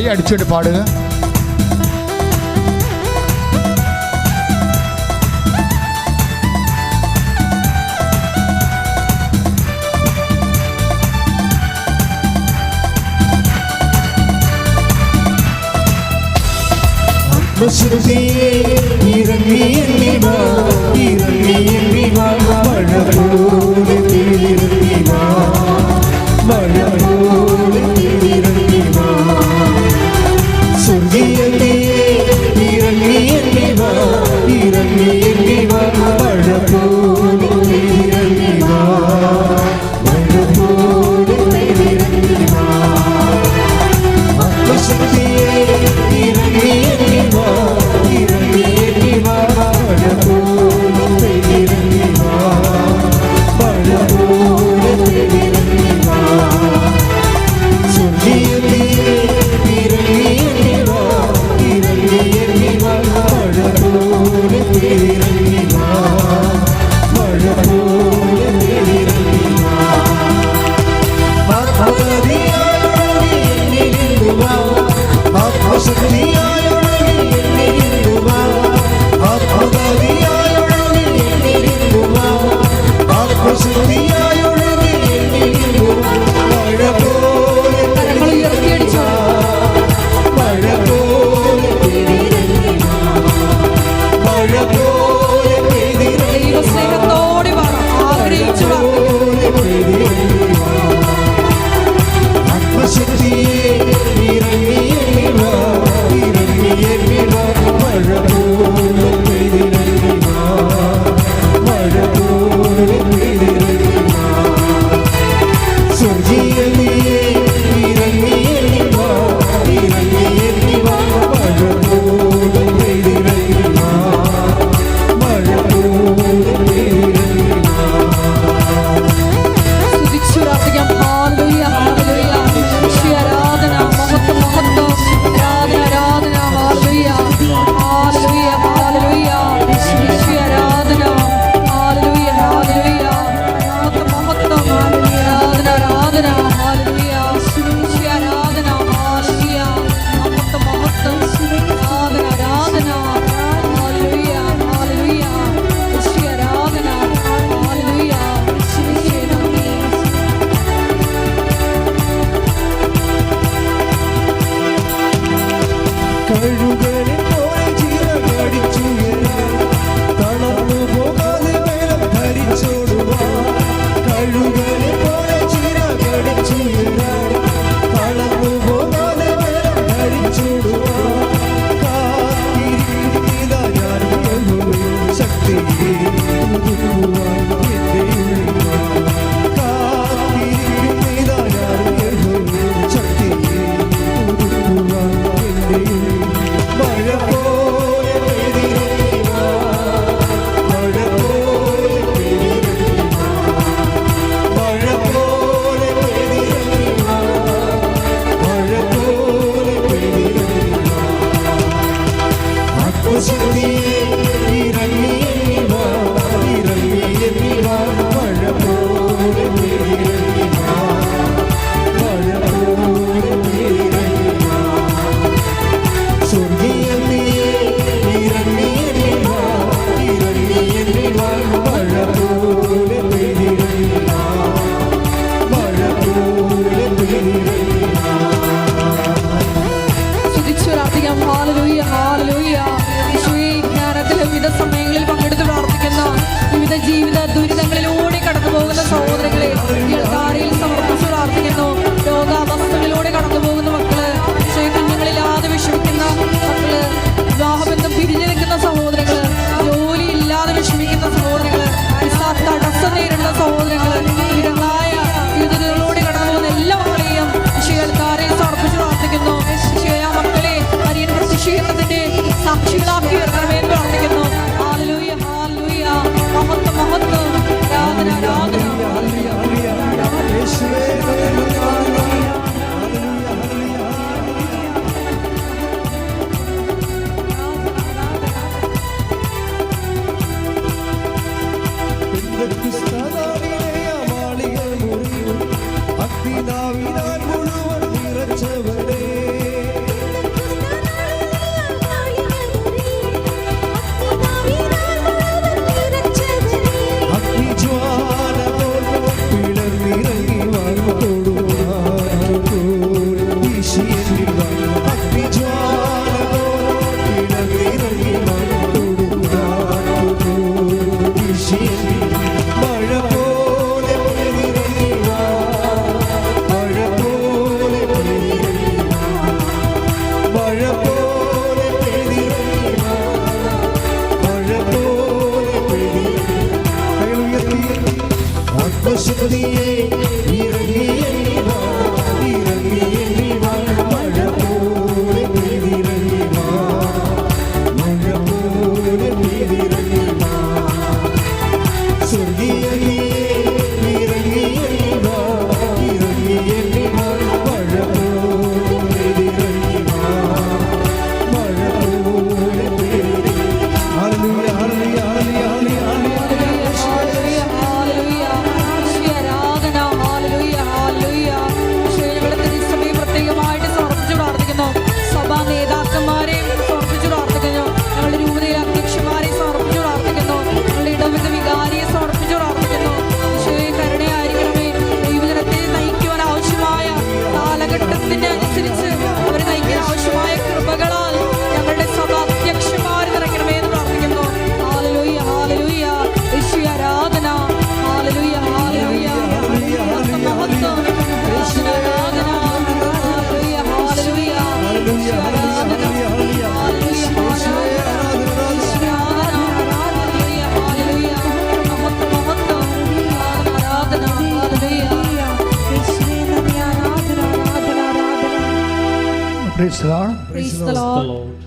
കൈ അടിച്ചുകൊണ്ട് പാടുക. ശ്രുതിയെ ഇറങ്ങി എണ്ണി വാ ഇറങ്ങി എണ്ണി വാ മഴ പോലെ ഇറങ്ങി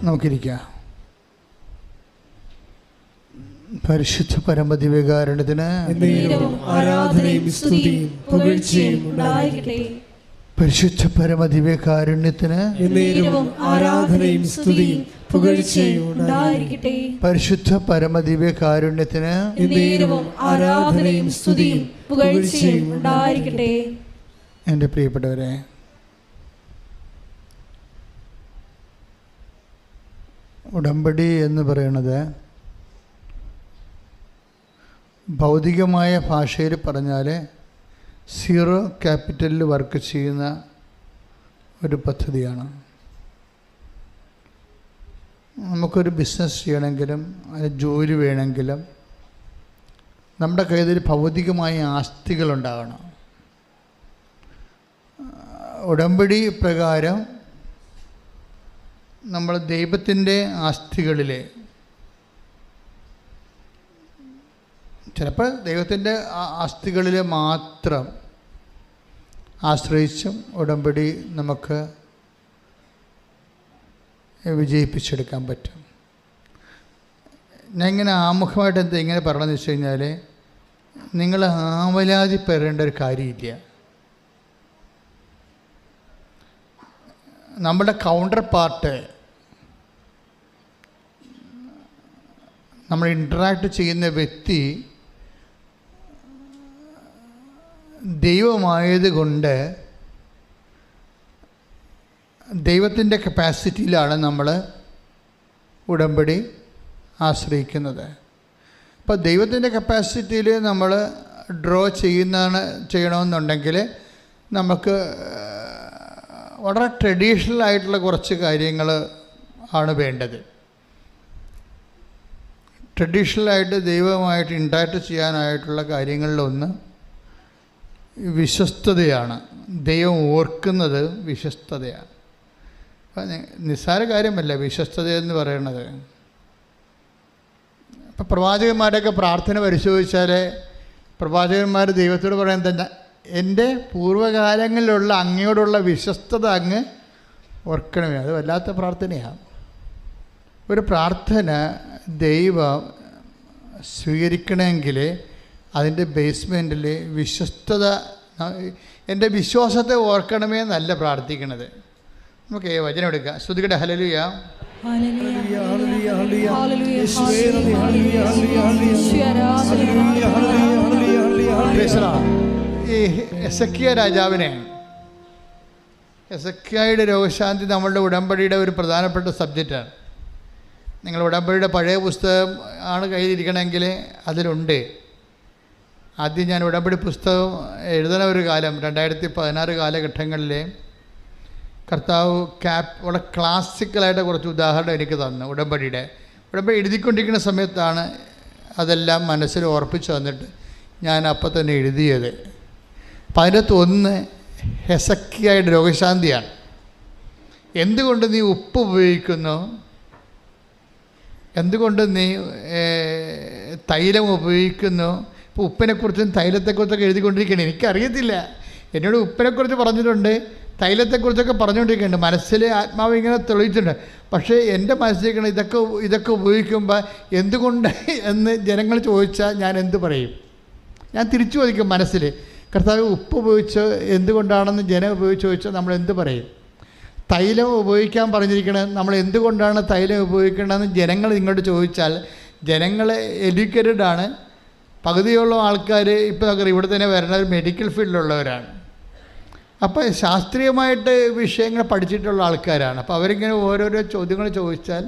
നമുക്കിരിക്കാം. പരിശുദ്ധ പരമദിവ്യകാരണത്തിന് ആരാധനയും സ്തുതിയും പുകഴ്ചയും ഉണ്ടായിരിക്കട്ടെ. പരിശുദ്ധ പരമദിവ്യകാരുണ്യത്തിന് ആരാധനയും സ്തുതിയും പുകഴ്ചയും ഉണ്ടായിരിക്കട്ടെ. പരിശുദ്ധ പരമദിവ്യകാരുണ്യത്തിന് ആരാധനയും സ്തുതിയും പുകഴ്ചയും ഉണ്ടായിരിക്കട്ടെ. എന്റെ പ്രിയപ്പെട്ടവരെ ഉടമ്പടി എന്ന് പറയുന്നത് ഭൗതികമായ ഭാഷയിൽ പറഞ്ഞാൽ സീറോ ക്യാപിറ്റലിൽ വർക്ക് ചെയ്യുന്ന ഒരു പദ്ധതിയാണ്. നമുക്കൊരു ബിസിനസ് ചെയ്യണമെങ്കിലും അതിന് ജോലി വേണമെങ്കിലും നമ്മുടെ കയ്യിൽ ഭൗതികമായ ആസ്തികളുണ്ടാകണം. ഉടമ്പടി പ്രകാരം നമ്മൾ ദൈവത്തിന്റെ ആസ്തികളിലെ ചിലപ്പോൾ ദൈവത്തിന്റെ ആസ്തികളിൽ മാത്രം ആശ്രയിച്ചും ഉടമ്പടി നമുക്ക് വിജയിപ്പിച്ചെടുക്കാൻ പറ്റും. ഞാൻ ഇങ്ങനെ ആമുഖമായിട്ട് എന്താ ഇങ്ങനെ പറയണമെന്ന് വെച്ച് കഴിഞ്ഞാൽ നിങ്ങൾ ആവലാതി പെരേണ്ട ഒരു കാര്യമില്ല. നമ്മുടെ കൗണ്ടർ പാർട്ട് നമ്മൾ ഇൻട്രാക്ട് ചെയ്യുന്ന വ്യക്തി ദൈവമായതുകൊണ്ട് ദൈവത്തിന്റെ കപ്പാസിറ്റിയിലാണ് നമ്മൾ ഉടമ്പടി ആശ്രയിക്കുന്നത്. അപ്പോൾ ദൈവത്തിന്റെ കപ്പാസിറ്റിയിൽ നമ്മൾ ഡ്രോ ചെയ്യുന്നതാണ് ചെയ്യണമെന്നുണ്ടെങ്കിൽ നമുക്ക് വളരെ ട്രഡീഷണൽ ആയിട്ടുള്ള കുറച്ച് കാര്യങ്ങൾ ആണ് വേണ്ടത്. ട്രഡീഷണലായിട്ട് ദൈവമായിട്ട് ഇൻട്രാക്ട് ചെയ്യാനായിട്ടുള്ള കാര്യങ്ങളിലൊന്ന് വിശ്വസ്തതയാണ്. ദൈവം ഓർക്കുന്നത് വിശ്വസ്തതയാണ്. അപ്പം നിസ്സാര കാര്യമല്ല വിശ്വസ്തത എന്ന് പറയുന്നത് ഇപ്പം പ്രവാചകന്മാരൊക്കെ പ്രാർത്ഥന പരിശോധിച്ചാൽ പ്രവാചകന്മാർ ദൈവത്തോട് പറയാൻ തന്നെ എന്റെ പൂർവകാലങ്ങളിലുള്ള അങ്ങയോടുള്ള വിശ്വസ്തത അങ്ങ് ഓർക്കണമേ. അത് വല്ലാത്ത പ്രാർത്ഥനയാണ് ഒരു പ്രാർത്ഥന ദൈവം സ്വീകരിക്കണമെങ്കിൽ അതിന്റെ ബേസ്മെന്റിൽ വിശ്വസ്തത എന്റെ വിശ്വാസത്തെ ഓർക്കണമേ എന്നല്ല പ്രാർത്ഥിക്കണത് നമുക്ക് ഏ വചനം എടുക്കാം ശ്രുതികട hallelujah hallelujah, hallelujah, hallelujah. Hallelujah, യേശുവേ, നന്ദി, hallelujah, hallelujah, hallelujah. Hallelujah, hallelujah, hallelujah, hallelujah, hallelujah. ഈ എസക്കിയ രാജാവിനെ എസക്കിയയുടെ രോഗശാന്തി നമ്മളുടെ ഉടമ്പടിയുടെ ഒരു പ്രധാനപ്പെട്ട സബ്ജക്റ്റാണ് നിങ്ങൾ ഉടമ്പടിയുടെ പഴയ പുസ്തകം ആണ് കയ്യിലിരിക്കണമെങ്കിൽ അതിലുണ്ട്. ആദ്യം ഞാൻ ഉടമ്പടി പുസ്തകം എഴുതണ ഒരു കാലം രണ്ടായിരത്തി പതിനാറ് കാലഘട്ടങ്ങളിൽ കർത്താവ് ക്യാപ് വളരെ ക്ലാസിക്കലായിട്ട് കുറച്ച് ഉദാഹരണം എനിക്ക് തന്നു ഉടമ്പടിയുടെ. ഉടമ്പടി എഴുതിക്കൊണ്ടിരിക്കുന്ന സമയത്താണ് അതെല്ലാം മനസ്സിൽ ഓർപ്പിച്ച് തന്നിട്ട് ഞാൻ അപ്പം തന്നെ എഴുതിയത്. അപ്പം ഒന്ന് ഹെസക്കിയായിട്ട് രോഗശാന്തിയാണ്. എന്തുകൊണ്ട് നീ ഉപ്പ് ഉപയോഗിക്കുന്നു? എന്തുകൊണ്ട് നീ തൈലം ഉപയോഗിക്കുന്നു? ഇപ്പോൾ ഉപ്പിനെക്കുറിച്ചും തൈലത്തെക്കുറിച്ചൊക്കെ എഴുതിക്കൊണ്ടിരിക്കുകയാണ്. എനിക്കറിയത്തില്ല. എന്നോട് ഉപ്പിനെക്കുറിച്ച് പറഞ്ഞിട്ടുണ്ട് തൈലത്തെക്കുറിച്ചൊക്കെ പറഞ്ഞുകൊണ്ടിരിക്കുന്നുണ്ട് മനസ്സിൽ ആത്മാവ് ഇങ്ങനെ തെളിയിച്ചിട്ടുണ്ട്. പക്ഷേ എന്റെ മനസ്സിലേക്കാണ് ഇതൊക്കെ ഇതൊക്കെ ഉപയോഗിക്കുമ്പോൾ എന്തുകൊണ്ട് എന്ന് ജനങ്ങൾ ചോദിച്ചാൽ ഞാൻ എന്ത് പറയും? ഞാൻ തിരിച്ചു ചോദിക്കും മനസ്സിൽ കർത്താവ് ഉപ്പ് ഉപയോഗിച്ച് എന്തുകൊണ്ടാണെന്ന് ജനം ഉപയോഗിച്ച് ചോദിച്ചാൽ നമ്മൾ എന്ത് പറയും? തൈലം ഉപയോഗിക്കാൻ പറഞ്ഞിരിക്കുന്നത് നമ്മൾ എന്തുകൊണ്ടാണ് തൈലം ഉപയോഗിക്കേണ്ടതെന്ന് ജനങ്ങൾ ഇങ്ങോട്ട് ചോദിച്ചാൽ ജനങ്ങൾ എഡ്യൂക്കേറ്റഡ് ആണ് പകുതിയോളം ആൾക്കാർ ഇപ്പോൾ ഇവിടെ തന്നെ വരുന്നത് മെഡിക്കൽ ഫീൽഡിലുള്ളവരാണ്. അപ്പോൾ ശാസ്ത്രീയമായിട്ട് വിഷയങ്ങൾ പഠിച്ചിട്ടുള്ള ആൾക്കാരാണ്. അപ്പോൾ അവരിങ്ങനെ ഓരോരോ ചോദ്യങ്ങൾ ചോദിച്ചാൽ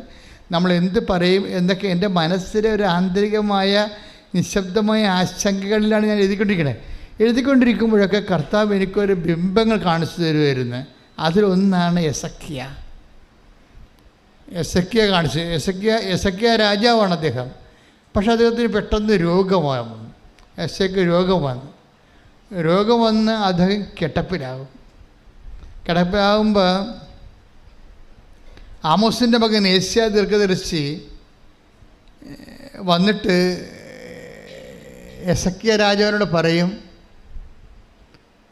നമ്മൾ എന്ത് പറയും എന്നൊക്കെ എന്റെ മനസ്സിലെ ഒരു ആന്തരികമായ നിശബ്ദമായ ആശങ്കകളിലാണ് ഞാൻ എഴുതിക്കൊണ്ടിരിക്കുന്നത് എഴുതിക്കൊണ്ടിരിക്കുമ്പോഴൊക്കെ കർത്താവ് എനിക്കൊരു ബിംബങ്ങൾ കാണിച്ചു തരുമായിരുന്നു അതിലൊന്നാണ് എസക്കിയ എസക്കിയ കാണിച്ചു എസക്കിയ എസക്കിയ രാജാവാണ് അദ്ദേഹം. പക്ഷെ അദ്ദേഹത്തിന് പെട്ടെന്ന് രോഗം വന്നു എസയ്ക്ക് രോഗം വന്നു രോഗം വന്ന് അദ്ദേഹം കിടപ്പിലാകും കിടപ്പിലാകുമ്പോൾ ആമോസിന്റെ മകൻ ഏഷ്യ ദീർഘദർശി വന്നിട്ട് എസക്കിയ രാജാവിനോട് പറയും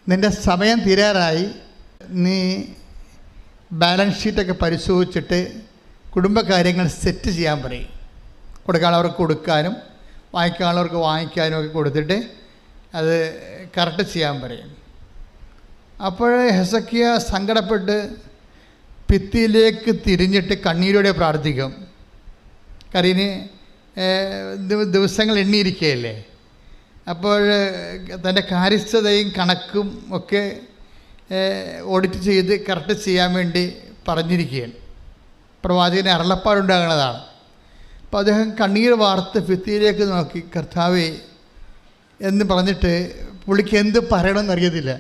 നിന്റെ സമയം തീരാറായി. നീ ബാലൻസ് ഷീറ്റൊക്കെ പരിശോധിച്ചിട്ട് കുടുംബകാര്യങ്ങൾ സെറ്റ് ചെയ്യാൻ പറയും. കൊടുക്കാനുള്ളവർക്ക് കൊടുക്കാനും വാങ്ങിക്കാനുള്ളവർക്ക് വാങ്ങിക്കാനും ഒക്കെ കൊടുത്തിട്ട് അത് കറക്റ്റ് ചെയ്യാൻ പറയും. അപ്പോഴേ ഹെസക്കിയ സങ്കടപ്പെട്ട് ഭിത്തിയിലേക്ക് തിരിഞ്ഞിട്ട് കണ്ണീരോടെ പ്രാർത്ഥിക്കും. കരീന് ദിവസങ്ങൾ എണ്ണിയിരിക്കുകയല്ലേ? അപ്പോൾ തന്റെ കാര്യസ്ഥതയും കണക്കും ഒക്കെ ഓഡിറ്റ് ചെയ്ത് കറക്റ്റ് ചെയ്യാൻ വേണ്ടി പറഞ്ഞിരിക്കുകയാണ്. പ്രവാചകന് അരളപ്പാടുണ്ടാകുന്നതാണ്. അപ്പോൾ അദ്ദേഹം കണ്ണീർ വാർത്ത് ഭിത്തിയിലേക്ക് നോക്കി കർത്താവേ എന്ന് പറഞ്ഞിട്ട് പുള്ളിക്ക് എന്ത് പറയണമെന്ന് അറിയത്തില്ല.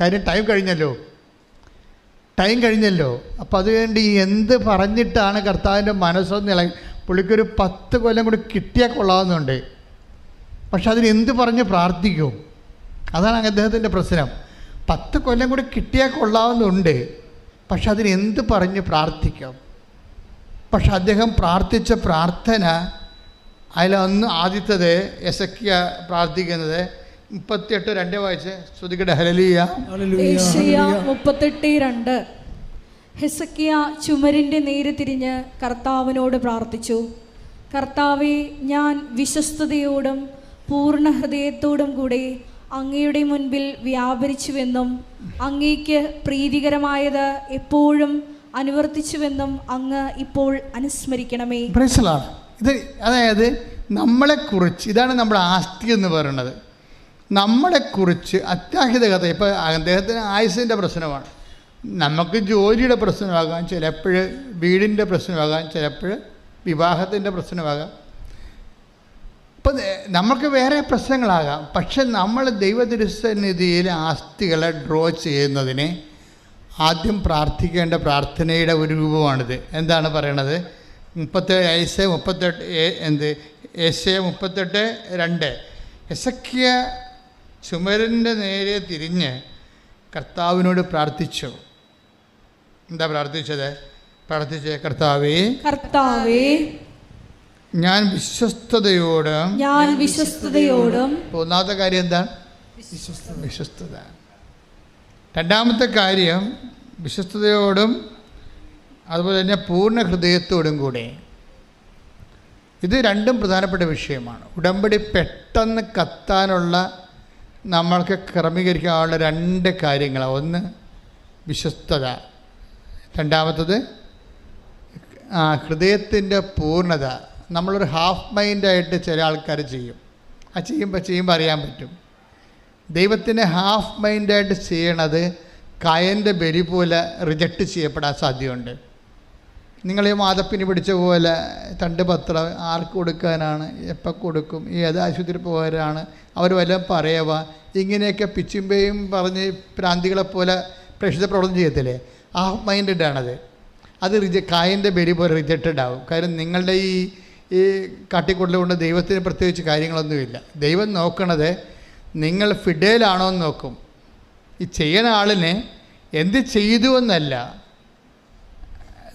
കാര്യം ടൈം കഴിഞ്ഞല്ലോ. ടൈം കഴിഞ്ഞല്ലോ. അപ്പോൾ അതുകൊണ്ട് എന്ത് പറഞ്ഞിട്ടാണ് കർത്താവിന്റെ മനസ്സൊന്ന് ഇളകി? പുള്ളിക്കൊരു പത്ത് കൊല്ലം കൂടി കിട്ടിയാൽ കൊള്ളാവുന്നുണ്ട്. പക്ഷെ അതിന് എന്ത് പറഞ്ഞ് പ്രാർത്ഥിക്കും? അതാണ് അദ്ദേഹത്തിന്റെ പ്രശ്നം. പത്ത് കൊല്ലം കൂടി കിട്ടിയാൽ കൊള്ളാവുന്നുണ്ട്. പക്ഷെ അതിന് എന്ത് പറഞ്ഞ് പ്രാർത്ഥിക്കാം? പക്ഷെ അദ്ദേഹം പ്രാർത്ഥിച്ച പ്രാർത്ഥന അതിലൊന്ന് ആദ്യത്തത് എസക്കിയ പ്രാർത്ഥിക്കുന്നത് മുപ്പത്തിയെട്ട് രണ്ട് വായിച്ച്? ശ്രുതികയുടെ ഹലലിയ ഹല്ലേലൂയ, ഏഷ്യ ഹല്ലേലൂയ. മുപ്പത്തെട്ട് രണ്ട്. ഹെസക്കിയ ചുമരിന്റെ നേരെ തിരിഞ്ഞ് കർത്താവിനോട് പ്രാർത്ഥിച്ചു. കർത്താവെ ഞാൻ വിശ്വസ്തയോടും പൂർണ ഹൃദയത്തോടും കൂടെ അങ്ങയുടെ മുൻപിൽ വ്യാപരിച്ചുവെന്നും അങ്ങേക്ക് പ്രീതികരമായത് എപ്പോഴും അനുവർത്തിച്ചുവെന്നും അങ്ങ് ഇപ്പോൾ അനുസ്മരിക്കണമേ. പ്രശ്നമാണ് ഇത് അതായത് നമ്മളെക്കുറിച്ച് ഇതാണ് നമ്മുടെ ആസ്തി എന്ന് പറയുന്നത്. നമ്മളെക്കുറിച്ച് അത്യാഹിത കഥ. ഇപ്പോൾ അദ്ദേഹത്തിന് ആയുസിന്റെ പ്രശ്നമാണ്. നമുക്ക് ജോലിയുടെ പ്രശ്നമാകാം ചിലപ്പോൾ വീടിന്റെ പ്രശ്നമാകാം ചിലപ്പോൾ വിവാഹത്തിന്റെ പ്രശ്നമാകാം. ഇപ്പം നമുക്ക് വേറെ പ്രശ്നങ്ങളാകാം. പക്ഷെ നമ്മൾ ദൈവദുരുസന്നിധിയിൽ ആസ്തികളെ ഡ്രോ ചെയ്യുന്നതിന് ആദ്യം പ്രാർത്ഥിക്കേണ്ട പ്രാർത്ഥനയുടെ ഒരു രൂപമാണിത്. എന്താണ് പറയണത്? മുപ്പത്തേഴ് ഐസ് മുപ്പത്തെട്ട് എന്ത്? എസ് മുപ്പത്തെട്ട് രണ്ട്. എസക്കിയ ചുമരന്റെ നേരെ തിരിഞ്ഞ് കർത്താവിനോട് പ്രാർത്ഥിച്ചു. എന്താ പ്രാർത്ഥിച്ചത്? പ്രാർത്ഥിച്ചേ കർത്താവേ. കർത്താവേ ഞാൻ വിശ്വസ്തയോടും ഞാൻ വിശ്വസ്തയോടും ഒന്നാമത്തെ കാര്യം എന്താണ് വിശ്വസ്തത. രണ്ടാമത്തെ കാര്യം വിശ്വസ്തയോടും അതുപോലെ തന്നെ പൂർണ ഹൃദയത്തോടും കൂടെ. ഇത് രണ്ടും പ്രധാനപ്പെട്ട വിഷയമാണ്. ഉടമ്പടി പെട്ടെന്ന് കത്താനുള്ള നമ്മൾക്ക് ക്രമീകരിക്കാനുള്ള രണ്ട് കാര്യങ്ങളാണ് ഒന്ന് വിശ്വസ്തത. രണ്ടാമത്തത് ആ ഹൃദയത്തിന്റെ പൂർണത. നമ്മളൊരു ഹാഫ് മൈൻഡായിട്ട് ചില ആൾക്കാർ ചെയ്യും. ആ ചെയ്യുമ്പോൾ ചെയ്യുമ്പോൾ അറിയാൻ പറ്റും. ദൈവത്തിനെ ഹാഫ് മൈൻഡായിട്ട് ചെയ്യണത് കായന്റെ ബലി പോലെ റിജക്റ്റ് ചെയ്യപ്പെടാൻ സാധ്യതയുണ്ട്. നിങ്ങൾ ഈ മാതപ്പിന് പിടിച്ച പോലെ തണ്ട് പത്രം ആർക്ക് കൊടുക്കാനാണ് എപ്പോൾ കൊടുക്കും ഏത് ആശുപത്രി പോകാനാണ് അവർ വല്ലതും പറയവ. ഇങ്ങനെയൊക്കെ പിച്ചുമ്പേയും പറഞ്ഞ് പ്രാന്തികളെ പോലെ പ്രേക്ഷിത പ്രവർത്തനം ചെയ്യത്തില്ലേ? ഹാഫ് മൈൻഡഡ് ആണത്. അത് റിജ കായന്റെ ബലി പോലെ റിജക്റ്റഡ് ആവും. കാര്യം നിങ്ങളുടെ ഈ ഈ കാട്ടിക്കൊണ്ടു കൊണ്ട് ദൈവത്തിന് പ്രത്യേകിച്ച് കാര്യങ്ങളൊന്നുമില്ല. ദൈവം നോക്കണത് നിങ്ങൾ ഫിഡേലാണോ എന്ന് നോക്കും. ഈ ചെയ്യുന്ന ആളിനെ എന്ത് ചെയ്തു എന്നല്ല.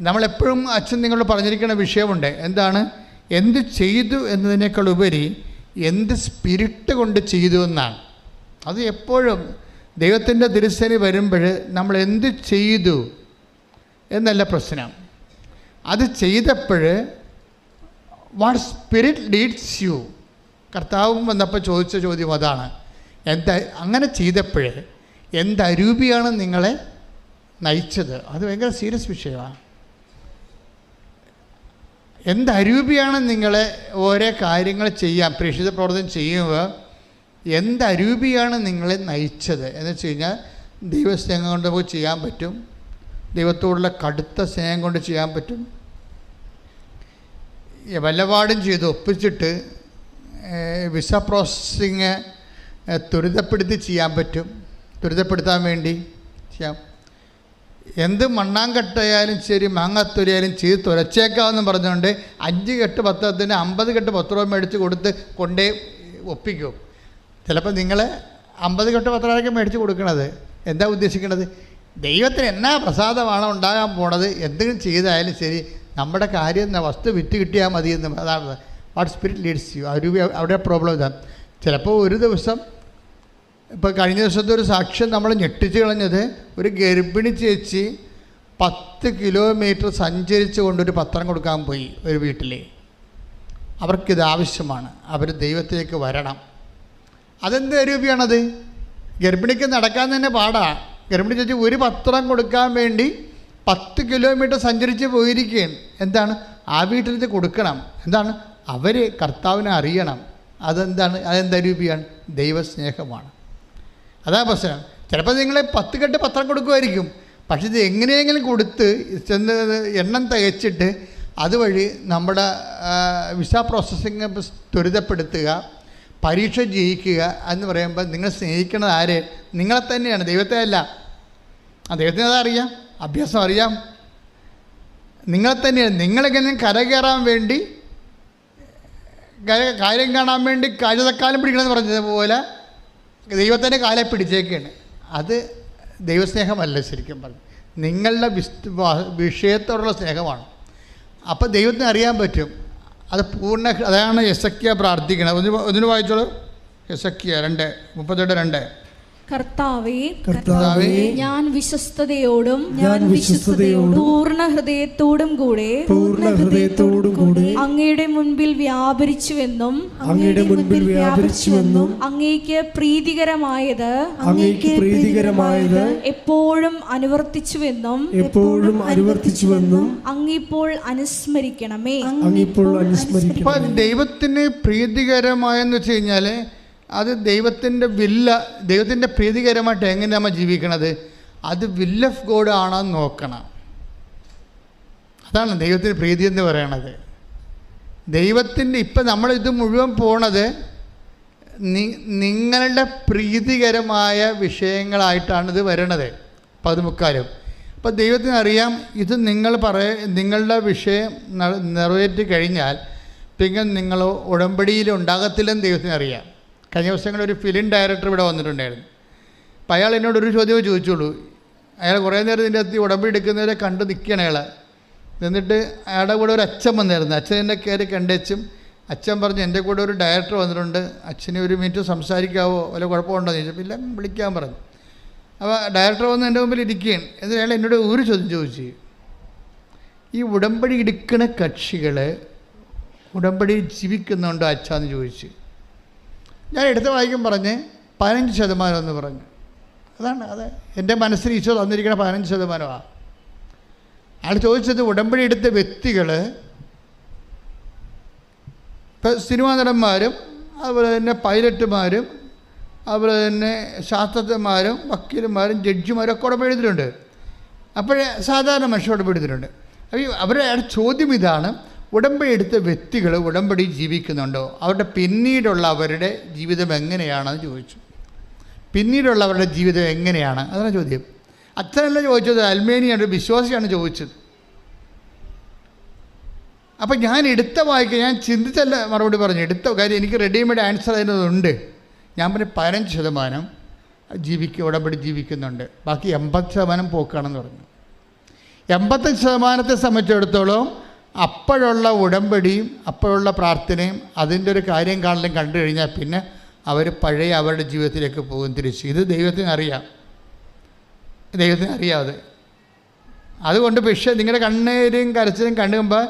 നമ്മളെപ്പോഴും അച്ഛൻ നിങ്ങളോട് പറഞ്ഞിരിക്കുന്ന വിഷയമുണ്ട്. എന്താണ്? എന്ത് ചെയ്തു എന്നതിനേക്കാൾ ഉപരി എന്ത് സ്പിരിറ്റ് കൊണ്ട് ചെയ്തു എന്നാണ്. അത് എപ്പോഴും ദൈവത്തിന്റെ തിരുസരി വരുമ്പോൾ നമ്മൾ എന്ത് ചെയ്തു എന്നല്ല പ്രശ്നം. അത് ചെയ്തപ്പോൾ വാട്ട് സ്പിരിറ്റ് ലീഡ്സ് യു കർത്താവും വന്നപ്പോൾ ചോദിച്ച ചോദ്യം അതാണ്. എന്താ അങ്ങനെ ചെയ്തപ്പോഴേ എന്തരൂപിയാണ് നിങ്ങളെ നയിച്ചത്? അത് ഭയങ്കര സീരിയസ് വിഷയമാണ്. എന്തരൂപിയാണ് നിങ്ങളെ ഓരോ കാര്യങ്ങൾ ചെയ്യാൻ പ്രേക്ഷിത പ്രവർത്തനം ചെയ്യുമ്പോൾ എന്തരൂപിയാണ് നിങ്ങളെ നയിച്ചത്? എന്ന് വെച്ച് കഴിഞ്ഞാൽ ദൈവസ്നേഹം കൊണ്ട് പോയി ചെയ്യാൻ പറ്റും. ദൈവത്തോടുള്ള കടുത്ത സ്നേഹം കൊണ്ട് ചെയ്യാൻ പറ്റും. വല്ലപാടും ചെയ്ത് ഒപ്പിച്ചിട്ട് വിസ പ്രോസസ്സിങ് ത്വരിതപ്പെടുത്തി ചെയ്യാൻ പറ്റും. ത്വരിതപ്പെടുത്താൻ വേണ്ടി ചെയ്യാം. എന്ത് മണ്ണാങ്കട്ടയാലും ശരി മാങ്ങാത്തൊരിയാലും ചെയ്ത് തുരച്ചേക്കാമെന്ന് പറഞ്ഞുകൊണ്ട് അഞ്ച് കെട്ട് പത്രത്തിന് അമ്പത് കെട്ട് പത്രം മേടിച്ച് കൊടുത്ത് കൊണ്ടേ ഒപ്പിക്കും. ചിലപ്പോൾ നിങ്ങൾ അമ്പത് കെട്ട് പത്രമായിരിക്കും മേടിച്ച് കൊടുക്കണത്. എന്താ ഉദ്ദേശിക്കുന്നത് ദൈവത്തിന് എന്നാ പ്രസാദമാണ് ഉണ്ടാകാൻ പോണത് എന്തെങ്കിലും ചെയ്തായാലും ശരി നമ്മുടെ കാര്യം എന്ന വസ്തു വിറ്റ് കിട്ടിയാൽ മതി എന്ന് അതാണ്. വാട്ട് സ്പിരിറ്റ് ലീഡ്സ് യു ഒരു അവിടെ പ്രോബ്ലം ഇതാണ്. ചിലപ്പോൾ ഒരു ദിവസം ഇപ്പോൾ കഴിഞ്ഞ ദിവസത്തെ ഒരു സാക്ഷ്യം നമ്മൾ ഞെട്ടിച്ച് കളഞ്ഞത് ഒരു ഗർഭിണി ചേച്ചി പത്ത് കിലോമീറ്റർ സഞ്ചരിച്ച് കൊണ്ടൊരു പത്രം കൊടുക്കാൻ പോയി ഒരു വീട്ടിൽ അവർക്കിത് ആവശ്യമാണ്. അവർ ദൈവത്തിലേക്ക് വരണം. അതെന്ത് രൂപയാണത്? ഗർഭിണിക്ക് നടക്കാൻ തന്നെ പാടാ. ഗർഭിണി ചേച്ചി ഒരു പത്രം കൊടുക്കാൻ വേണ്ടി പത്ത് കിലോമീറ്റർ സഞ്ചരിച്ച് പോയിരിക്കുകയും എന്താണ്? ആ വീട്ടിൽ ഇത് കൊടുക്കണം. എന്താണ്? അവർ കർത്താവിനെ അറിയണം. അതെന്താണ്? അതെന്താ രൂപിയാണ്? ദൈവസ്നേഹമാണ്. അതാ പ്രശ്നം. ചിലപ്പോൾ നിങ്ങൾ പത്ത് കെട്ട് പത്രം കൊടുക്കുമായിരിക്കും പക്ഷേ ഇത് എങ്ങനെയെങ്കിലും കൊടുത്ത് ചെന്ന് എണ്ണം തികച്ചിട്ട് അതുവഴി നമ്മുടെ വിസ പ്രോസസ്സിങ് ത്വരിതപ്പെടുത്തുക പരീക്ഷ ജയിക്കുക എന്ന് പറയുമ്പോൾ നിങ്ങൾ സ്നേഹിക്കുന്നത് ആരെ? നിങ്ങളെ തന്നെയാണ്. ദൈവത്തെ അല്ല. ആ ദൈവത്തിന് അതറിയാം അഭ്യാസം അറിയാം. നിങ്ങളെ തന്നെ നിങ്ങളെങ്ങനെ കരകയറാൻ വേണ്ടി കാര്യം- കാണാൻ വേണ്ടി കഴുതക്കാലം പിടിക്കണമെന്ന് പറഞ്ഞതുപോലെ ദൈവത്തിന്റെ കാലെ പിടിച്ചേക്കാണ്. അത് ദൈവസ്നേഹമല്ല ശരിക്കും പറഞ്ഞു. നിങ്ങളുടെ വിസ് വിഷയത്തോടുള്ള സ്നേഹമാണ്. അപ്പോൾ ദൈവത്തിന് അറിയാൻ പറ്റും. അത് പൂർണ അതാണ് എസക്കിയ പ്രാർത്ഥിക്കണം ഒന്ന് ഒന്ന് വായിച്ചോളൂ. എസക്കിയ രണ്ട് മുപ്പത്തെട്ട് രണ്ട്. കർത്താവേ കർത്താവേ ഞാൻ വിശ്വസ്തയോടും ഞാൻ വിശ്വസ്തയോടും പൂർണ ഹൃദയത്തോടും കൂടെ പൂർണ ഹൃദയത്തോടും കൂടെ അങ്ങയുടെ മുൻപിൽ വ്യാപരിച്ചുവെന്നും അങ്ങയുടെ മുൻപിൽ വ്യാപരിച്ചുവെന്നും അങ്ങേക്ക് പ്രീതികരമായത് അങ്ങേക്ക് പ്രീതികരമായത് എപ്പോഴും അനുവർത്തിച്ചുവെന്നും എപ്പോഴും അനുവർത്തിച്ചുവെന്നും അങ്ങിപ്പോൾ അനുസ്മരിക്കണമേ. അങ്ങിപ്പോൾ അനുസ്മരിക്കണം ദൈവത്തിന് പ്രീതികരമായെന്ന് വെച്ച് കഴിഞ്ഞാൽ അത് ദൈവത്തിന്റെ വില്ല ദൈവത്തിന്റെ പ്രീതികരമായിട്ട് എങ്ങനെ നമ്മൾ ജീവിക്കണത്? അത് വില്ല ഓഫ് ഗോഡ് ആണെന്ന് നോക്കണം. അതാണ് ദൈവത്തിന്റെ പ്രീതി എന്ന് പറയണത്. ദൈവത്തിന്റെ ഇപ്പം നമ്മളിത് മുഴുവൻ പോണത് നിങ്ങളുടെ പ്രീതികരമായ വിഷയങ്ങളായിട്ടാണ് ഇത് വരണത്. പതിമുക്കാലും. അപ്പോൾ ദൈവത്തിന് അറിയാം ഇത് നിങ്ങൾ പറയ നിങ്ങളുടെ വിഷയം നിറവേറ്റി കഴിഞ്ഞാൽ പിന്നെ നിങ്ങൾ ഉടമ്പടിയിൽ ഉണ്ടാകത്തില്ലെന്ന് ദൈവത്തിന് അറിയാം. കഴിഞ്ഞ ദിവസങ്ങളിൽ ഒരു ഫിലിം ഡയറക്ടർ ഇവിടെ വന്നിട്ടുണ്ടായിരുന്നു. അപ്പം അയാൾ എന്നോട് ഒരു ചോദ്യമേ ചോദിച്ചുള്ളൂ. അയാൾ കുറേ നേരം ഇതിന്റെ അകത്ത് ഉടമ്പ് ഉടമ്പടി എടുക്കുന്നവരെ കണ്ട് നിൽക്കുകയാണ് അയാൾ എന്നിട്ട് അയാളുടെ കൂടെ ഒരു അച്ഛൻ വന്നായിരുന്നു അച്ഛൻ എന്നെ കയറി കണ്ടേച്ചും അച്ഛൻ പറഞ്ഞു എന്റെ കൂടെ ഒരു ഡയറക്ടർ വന്നിട്ടുണ്ട്. അച്ഛന് ഒരു മിനിറ്റ് സംസാരിക്കാവോ? വല്ല കുഴപ്പമുണ്ടോ? എന്ന് ചോദിച്ചപ്പോൾ ഇല്ല വിളിക്കാൻ പറഞ്ഞു. അപ്പോൾ ഡയറക്ടർ വന്ന് എന്റെ മുമ്പിൽ ഇരിക്കുകയാണ്. എന്നിട്ട് അയാൾ എന്നോട് ഒരു ചോദ്യം ചോദിച്ചു. ഈ ഉടമ്പടി എടുക്കുന്ന കക്ഷികൾ ഉടമ്പടി ജീവിക്കുന്നുണ്ടോ അച്ഛാന്ന് ചോദിച്ചു. ഞാൻ എടുത്ത വായിക്കും പറഞ്ഞ് പതിനഞ്ച് ശതമാനം എന്ന് പറഞ്ഞു. അതാണ് അതെ. എന്റെ മനസ്സിൽ ഈശോ തന്നിരിക്കുന്ന പതിനഞ്ച് ശതമാനമാണ് അയാൾ ചോദിച്ചത് ഉടമ്പടി എടുത്ത വ്യക്തികൾ ഇപ്പം സിനിമാ നടന്മാരും അതുപോലെ തന്നെ പൈലറ്റുമാരും അതുപോലെ തന്നെ ശാസ്ത്രജ്ഞന്മാരും വക്കീലന്മാരും ജഡ്ജിമാരും ഒക്കെ ഉടമ്പടി എടുത്തിട്ടുണ്ട്. അപ്പോഴേ സാധാരണ മനുഷ്യർ ഉടമ്പടി എടുത്തിട്ടുണ്ട്. അപ്പോൾ അവരുടെ ചോദ്യം ഇതാണ് ഉടമ്പടി എടുത്ത വ്യക്തികൾ ഉടമ്പടി ജീവിക്കുന്നുണ്ടോ? അവരുടെ പിന്നീടുള്ള അവരുടെ ജീവിതം എങ്ങനെയാണെന്ന് ചോദിച്ചു. പിന്നീടുള്ള അവരുടെ ജീവിതം എങ്ങനെയാണ്? അതാണ് ചോദ്യം. അച്ഛനല്ല ചോദിച്ചത്. അൽമേനിയാണ് വിശ്വാസിയാണ് ചോദിച്ചത്. അപ്പം ഞാൻ എടുത്ത വായിക്ക ഞാൻ ചിന്തിച്ചല്ല മറുപടി പറഞ്ഞു. എടുത്ത കാര്യം എനിക്ക് റെഡിമെയ്ഡ് ആൻസർ അതിനകത്തുണ്ട്. ഞാൻ പറഞ്ഞു പതിനഞ്ച് ശതമാനം ജീവിക്കുക ഉടമ്പടി ജീവിക്കുന്നുണ്ട്. ബാക്കി എൺപത് ശതമാനം പോക്കാണെന്ന് പറഞ്ഞു. എൺപത്തഞ്ച് ശതമാനത്തെ സംബന്ധിച്ചിടത്തോളം അപ്പോഴുള്ള ഉടമ്പടിയും അപ്പോഴുള്ള പ്രാർത്ഥനയും അതിന്റെ ഒരു കാര്യം കാണലും കണ്ടു കഴിഞ്ഞാൽ പിന്നെ അവർ പഴയ അവരുടെ ജീവിതത്തിലേക്ക് പോകും തിരിച്ച്. ഇത് ദൈവത്തിന് അറിയാം. ദൈവത്തിന് അതുകൊണ്ട് പക്ഷേ നിങ്ങളുടെ കണ്ണേരും കരച്ചിലും കണ്ടുമ്പോൾ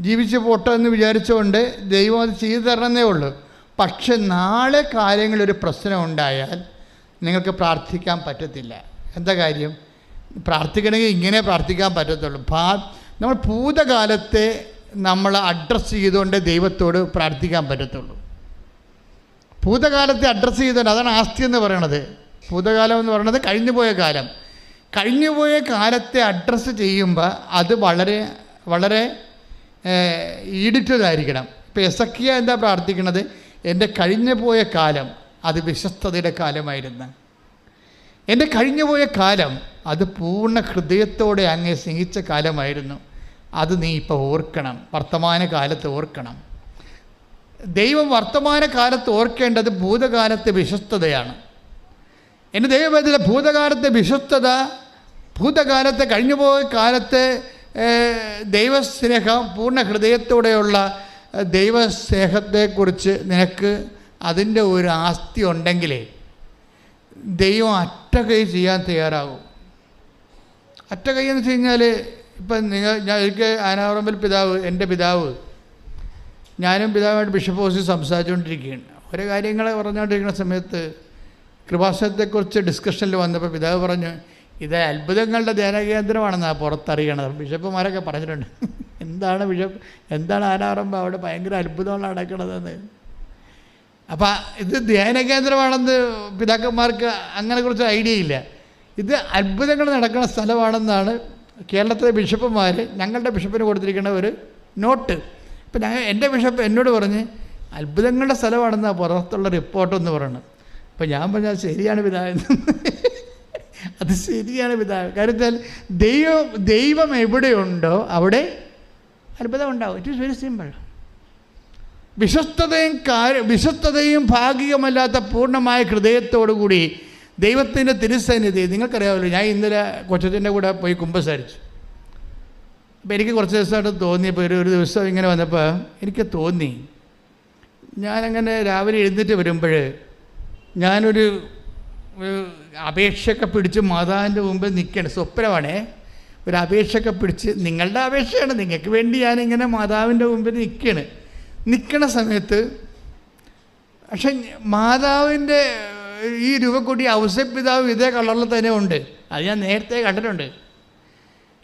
ജീവിച്ച് പോട്ടോ എന്ന് വിചാരിച്ചുകൊണ്ട് ദൈവം അത് ചെയ്തു തരണമെന്നേ ഉള്ളൂ. പക്ഷെ നാളെ കാര്യങ്ങളൊരു പ്രശ്നം ഉണ്ടായാൽ നിങ്ങൾക്ക് പ്രാർത്ഥിക്കാൻ പറ്റത്തില്ല. എന്താ കാര്യം? പ്രാർത്ഥിക്കണമെങ്കിൽ ഇങ്ങനെ പ്രാർത്ഥിക്കാൻ പറ്റത്തുള്ളൂ. ഭാ നമ്മൾ ഭൂതകാലത്തെ നമ്മൾ അഡ്രസ്സ് ചെയ്തുകൊണ്ട് ദൈവത്തോട് പ്രാർത്ഥിക്കാൻ പറ്റത്തുള്ളൂ. ഭൂതകാലത്തെ അഡ്രസ്സ് ചെയ്തുകൊണ്ട് അതാണ് ആസ്തി എന്ന് പറയണത്. ഭൂതകാലം എന്ന് പറയുന്നത് കഴിഞ്ഞുപോയ കാലം. കഴിഞ്ഞുപോയ കാലത്തെ അഡ്രസ്സ് ചെയ്യുമ്പോൾ അത് വളരെ വളരെ ഈഡിറ്റതായിരിക്കണം ഇപ്പോൾ എസക്കിയ എന്താ പ്രാർത്ഥിക്കണത്? എന്റെ കഴിഞ്ഞുപോയ കാലം അത് വിശ്വസ്തയുടെ കാലമായിരുന്നു. എന്റെ കഴിഞ്ഞുപോയ കാലം അത് പൂർണ ഹൃദയത്തോടെ അങ്ങേ സ്നേഹിച്ച കാലമായിരുന്നു. അത് നീ ഇപ്പോൾ ഓർക്കണം. വർത്തമാന കാലത്ത് ഓർക്കണം. ദൈവം വർത്തമാന കാലത്ത് ഓർക്കേണ്ടത് ഭൂതകാലത്തെ വിശ്വസ്തതയാണ്. എന്റെ ദൈവവേദന ഭൂതകാലത്തെ വിശ്വസ്തത ഭൂതകാലത്തെ കഴിഞ്ഞുപോയ കാലത്ത് ദൈവസ്നേഹം പൂർണ ഹൃദയത്തോടെയുള്ള ദൈവസ്നേഹത്തെക്കുറിച്ച് നിനക്ക് അതിന്റെ ഒരു ആസ്തി ഉണ്ടെങ്കിലേ ദൈവം അറ്റകൈ ചെയ്യാൻ തയ്യാറാകും. അറ്റകൈ എന്ന് വെച്ച് കഴിഞ്ഞാൽ ഇപ്പം നിങ്ങൾ ഞാൻ എനിക്ക് ആനാവറമ്പിൽ പിതാവ് എന്റെ പിതാവ് ഞാനും പിതാവായിട്ട് ബിഷപ്പ് ഹോസിൽ സംസാരിച്ചുകൊണ്ടിരിക്കുകയാണ്. ഓരോ കാര്യങ്ങൾ പറഞ്ഞുകൊണ്ടിരിക്കുന്ന സമയത്ത് കൃപാസനത്തെക്കുറിച്ച് ഡിസ്കഷനിൽ വന്നപ്പോൾ പിതാവ് പറഞ്ഞു ഇത് അത്ഭുതങ്ങളുടെ ധ്യാനകേന്ദ്രമാണെന്നാണ് പുറത്തറിയണത്. ബിഷപ്പുമാരൊക്കെ പറഞ്ഞിട്ടുണ്ട്. എന്താണ് ബിഷപ്പ് എന്താണ് ആനാറമ്പ് അവിടെ ഭയങ്കര അത്ഭുതമാണ് നടക്കണതെന്ന്. അപ്പം ഇത് ധ്യാനകേന്ദ്രമാണെന്ന് പിതാക്കന്മാർക്ക് അങ്ങനെ കുറച്ച് ഐഡിയ ഇല്ല. ഇത് അത്ഭുതങ്ങൾ നടക്കുന്ന സ്ഥലമാണെന്നാണ് കേരളത്തിലെ ബിഷപ്പുമാർ ഞങ്ങളുടെ ബിഷപ്പിന് കൊടുത്തിരിക്കുന്ന ഒരു നോട്ട്. ഇപ്പം ഞങ്ങൾ എന്റെ ബിഷപ്പ് എന്നോട് പറഞ്ഞ് അത്ഭുതങ്ങളുടെ സ്ഥലമാണെന്നാണ് പുറത്തുള്ള റിപ്പോർട്ടെന്ന് പറയുന്നത് അപ്പം ഞാൻ പറഞ്ഞാൽ ശരിയാണ് പിതാവെന്ന്. അത് ശരിയാണ് പിതാവ്. കാര്യം വെച്ചാൽ ദൈവം ദൈവം എവിടെയുണ്ടോ അവിടെ അത്ഭുതം ഉണ്ടാവും ഇറ്റ് ഈസ് വെരി സിമ്പിൾ വിശ്വസ്തതയും കാര്യ വിശ്വസ്തതയും ഭാഗികമല്ലാത്ത പൂർണമായ ഹൃദയത്തോടുകൂടി ദൈവത്തിന്റെ തിരുസന്നിധി നിങ്ങൾക്കറിയാമല്ലോ ഞാൻ ഇന്നലെ കൊച്ചത്തിന്റെ കൂടെ പോയി കുമ്പസാരിച്ചു. അപ്പോൾ എനിക്ക് കുറച്ച് ദിവസമായിട്ട് തോന്നിയപ്പോൾ ഒരു ഒരു ദിവസം ഇങ്ങനെ വന്നപ്പോൾ എനിക്ക് തോന്നി. ഞാനങ്ങനെ രാവിലെ എഴുന്നേറ്റ് വരുമ്പോൾ ഞാനൊരു അപേക്ഷയൊക്കെ പിടിച്ച് മാതാവിന്റെ മുമ്പിൽ നിൽക്കണം സ്വപ്നമാണേ ഒരു അപേക്ഷയൊക്കെ പിടിച്ച് നിങ്ങളുടെ അപേക്ഷയാണ് നിങ്ങൾക്ക് വേണ്ടി ഞാനിങ്ങനെ മാതാവിന്റെ മുമ്പിൽ നിൽക്കുകയാണ്. നിൽക്കണ സമയത്ത് പക്ഷെ മാതാവിന്റെ ഈ രൂപക്കൂടി ഔസപിതാവ് ഇതേ കളറിൽ തന്നെ ഉണ്ട്. അത് ഞാൻ നേരത്തെ കണ്ടിട്ടുണ്ട്.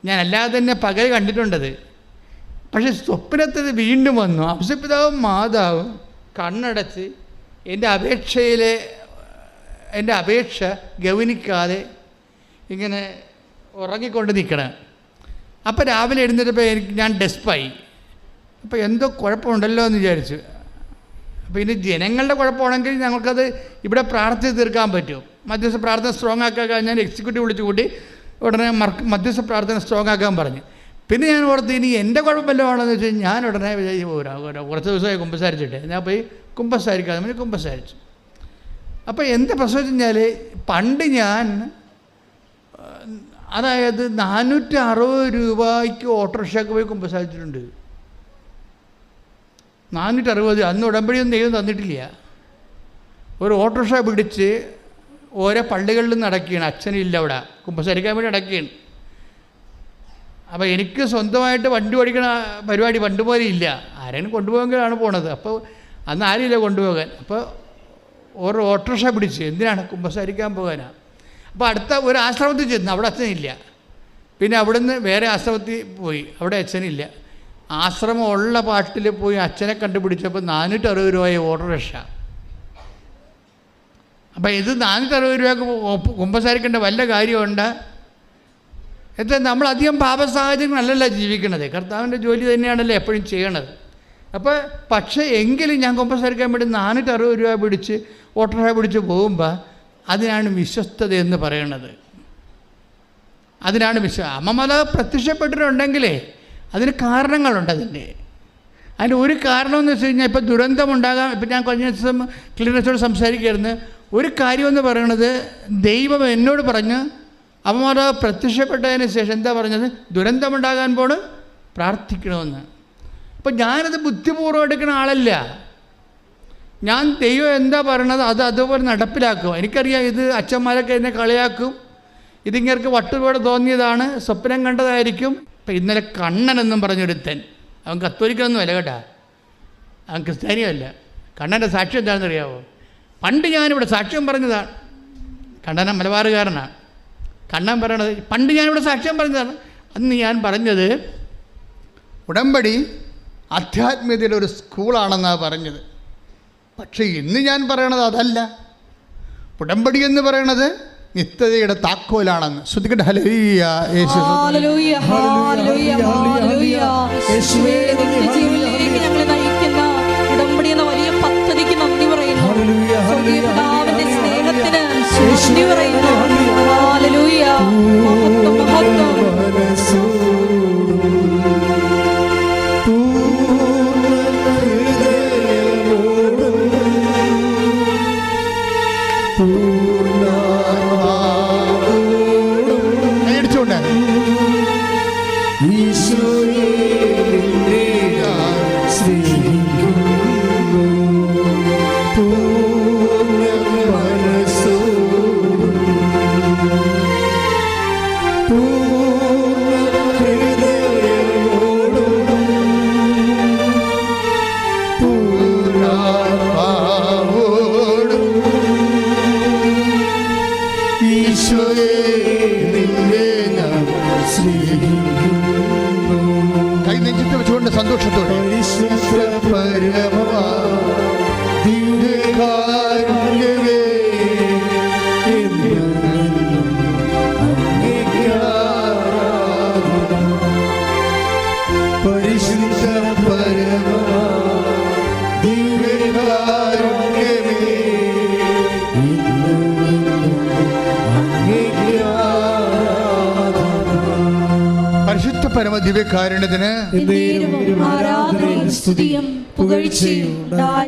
ഞാൻ അല്ലാതെ തന്നെ പകൽ കണ്ടിട്ടുണ്ടത്. പക്ഷെ സ്വപ്നത്തിൽ വീണ്ടും വന്നു. ഔസപിതാവും മാതാവും കണ്ണടച്ച് എന്റെ അപേക്ഷയിലെ എന്റെ അപേക്ഷ ഗവനിക്കാതെ ഇങ്ങനെ ഉറങ്ങിക്കൊണ്ട് നിൽക്കണം. അപ്പോൾ രാവിലെ എഴുന്നേറ്റപ്പോൾ എനിക്ക് ഞാൻ ഡെസ്പായി. അപ്പോൾ എന്തോ കുഴപ്പമുണ്ടല്ലോ എന്ന് വിചാരിച്ചു. അപ്പോൾ ഇനി ജനങ്ങളുടെ കുഴപ്പമാണെങ്കിൽ ഞങ്ങൾക്കത് ഇവിടെ പ്രാർത്ഥിച്ച് തീർക്കാൻ പറ്റും. മധ്യസ്ഥ പ്രാർത്ഥന സ്ട്രോങ് ആക്കാൻ കഴിഞ്ഞാൽ എക്സിക്യൂട്ടീവ് വിളിച്ചു ഉടനെ മർക്ക് മധ്യസ്ഥ പ്രാർത്ഥന സ്ട്രോങ് ആക്കാൻ പറഞ്ഞു. പിന്നെ ഞാൻ ഓർത്ത് ഇനി എന്റെ കുഴപ്പമല്ലാണെന്ന് വെച്ചാൽ ഞാൻ ഉടനെ വിചാരിച്ച് പോരാ കുറച്ച് ദിവസമായി കുമ്പസാരിച്ചിട്ട്. ഞാൻ പോയി കുമ്പസാരിക്കാതെ പിന്നെ കുമ്പസാരിച്ചു. അപ്പോൾ എന്ത് പ്രശ്നം വെച്ച് കഴിഞ്ഞാൽ പണ്ട് ഞാൻ അതായത് നാനൂറ്റി അറുപത് രൂപയ്ക്ക് ഓട്ടോറിക്ഷയ്ക്ക് പോയി കുമ്പസാരിച്ചിട്ടുണ്ട്. നാനൂറ്റി അറുപത് അന്ന് ഉടമ്പടിയൊന്നും ദൈവം തന്നിട്ടില്ല. ഒരു ഓട്ടോറിക്ഷ പിടിച്ച് ഓരോ പള്ളികളിൽ നിന്ന് അടക്കുകയാണ് അച്ഛനില്ല അവിടെ. കുമ്പസരിക്കാൻ വേണ്ടി അടക്കുകയാണ് അപ്പോൾ എനിക്ക് സ്വന്തമായിട്ട് വണ്ടി ഓടിക്കണ പരിപാടി പണ്ട് പോലെ ഇല്ല. ആരെങ്കിലും കൊണ്ടുപോകാനാണ് പോണത്. അപ്പോൾ അന്ന് ആരുമില്ല കൊണ്ടുപോകാൻ. അപ്പോൾ ഒരു ഓട്ടോറിക്ഷ പിടിച്ച് എന്തിനാണ് കുമ്പസാരിക്കാൻ പോകാനാണ് അപ്പോൾ അടുത്ത ഒരു ആശ്രമത്തിൽ ചെന്ന് അവിടെ അച്ഛനില്ല. പിന്നെ അവിടുന്ന് വേറെ ആശ്രമത്തിൽ പോയി. അവിടെ അച്ഛനില്ല. ആശ്രമം ഉള്ള പാട്ടിൽ പോയി അച്ഛനെ കണ്ടുപിടിച്ചപ്പോൾ നാനൂറ്റി അറുപത് രൂപയെ ഓട്ടോറിക്ഷ അപ്പം ഇത് നാനൂറ്റി അറുപത് രൂപയ്ക്ക് കുമ്പസാരിക്കേണ്ട വല്ല കാര്യമുണ്ട്? എന്താ നമ്മളധികം പാപ പാപസാഹചര്യങ്ങളല്ലല്ലോ ജീവിക്കണത് കർത്താവിന്റെ ജോലി തന്നെയാണല്ലോ എപ്പോഴും ചെയ്യണത്. അപ്പോൾ പക്ഷേ എങ്കിലും ഞാൻ കുമ്പസാരിക്കാൻ വേണ്ടി നാനൂറ്റി അറുപത് രൂപ പിടിച്ച് ഓട്ടോറിക്ഷ പിടിച്ച് പോകുമ്പോൾ അതിനാണ് വിശ്വസ്തത എന്ന് പറയണത്. അതിനാണ് വിശ്വ അമ്മമല പ്രത്യക്ഷപ്പെട്ടിട്ടുണ്ടെങ്കിലേ അതിന് കാരണങ്ങളുണ്ട് അതിന്റെ അതിന്റെ ഒരു കാരണമെന്ന് വെച്ച് കഴിഞ്ഞാൽ ഇപ്പോൾ ദുരന്തമുണ്ടാകാം. ഇപ്പം ഞാൻ കഴിഞ്ഞ ദിവസം ക്ലിനിക്സോട് സംസാരിക്കുകയായിരുന്നു. ഒരു കാര്യമെന്ന് പറയണത് ദൈവം എന്നോട് പറഞ്ഞ് അമ്മമാർ പ്രത്യക്ഷപ്പെട്ടതിന് ശേഷം എന്താ പറഞ്ഞത്? ദുരന്തമുണ്ടാകാൻ പോണ് പ്രാർത്ഥിക്കണമെന്ന്. അപ്പം ഞാനത് ബുദ്ധിപൂർവം എടുക്കുന്ന ആളല്ല. ഞാൻ ദൈവം എന്താ പറയണത് അത് അതുപോലെ നടപ്പിലാക്കും. എനിക്കറിയാം ഇത് അച്ഛന്മാരൊക്കെ എന്നെ കളിയാക്കും. ഇതിങ്ങർക്ക് വട്ടുപോടെ തോന്നിയതാണ്. സ്വപ്നം കണ്ടതായിരിക്കും. ഇപ്പം ഇന്നലെ കണ്ണനെന്നും പറഞ്ഞൊരുത്തൻ. അവൻ കത്തോലിക്കൊന്നുമല്ല കേട്ടാ. അവൻ ക്രിസ്ത്യാനിയല്ല. കണ്ണന്റെ സാക്ഷ്യം എന്താണെന്ന് അറിയാവോ പണ്ട് ഞാനിവിടെ സാക്ഷ്യം പറഞ്ഞതാണ്. കണ്ണന മലബാറുകാരനാണ് കണ്ണൻ പറയണത് പണ്ട് ഞാനിവിടെ സാക്ഷ്യം പറഞ്ഞതാണ്. അന്ന് ഞാൻ പറഞ്ഞത് ഉടമ്പടി ആധ്യാത്മികതയുടെ ഒരു സ്കൂളാണെന്നാണ് പറഞ്ഞത്. പക്ഷേ ഇന്ന് ഞാൻ പറയണത് അതല്ല. ഉടമ്പടി എന്ന് പറയണത് നിത്യതയുടെ താക്കോലാണെന്ന് ശ്രദ്ധിക്കട്ടെ ഹലരിയ യേശു ഹല്ലേലൂയ, ഹല്ലേലൂയ, ഹല്ലേലൂയ. യേശുവേ, നിത്യജീവനിലേക്ക് ഞങ്ങളെ നയിക്കുന്ന ഉടമ്പടി എന്ന വലിയ പദ്ധതിക്ക് നന്ദി പറയുന്നു ഹല്ലേലൂയ, സ്വർഗീയ ഹല്ലേലൂയ, പിതാവിന്റെ ഹല്ലേലൂയ. സ്നേഹത്തിന് നന്ദി പറയുന്നു. മഹത്വം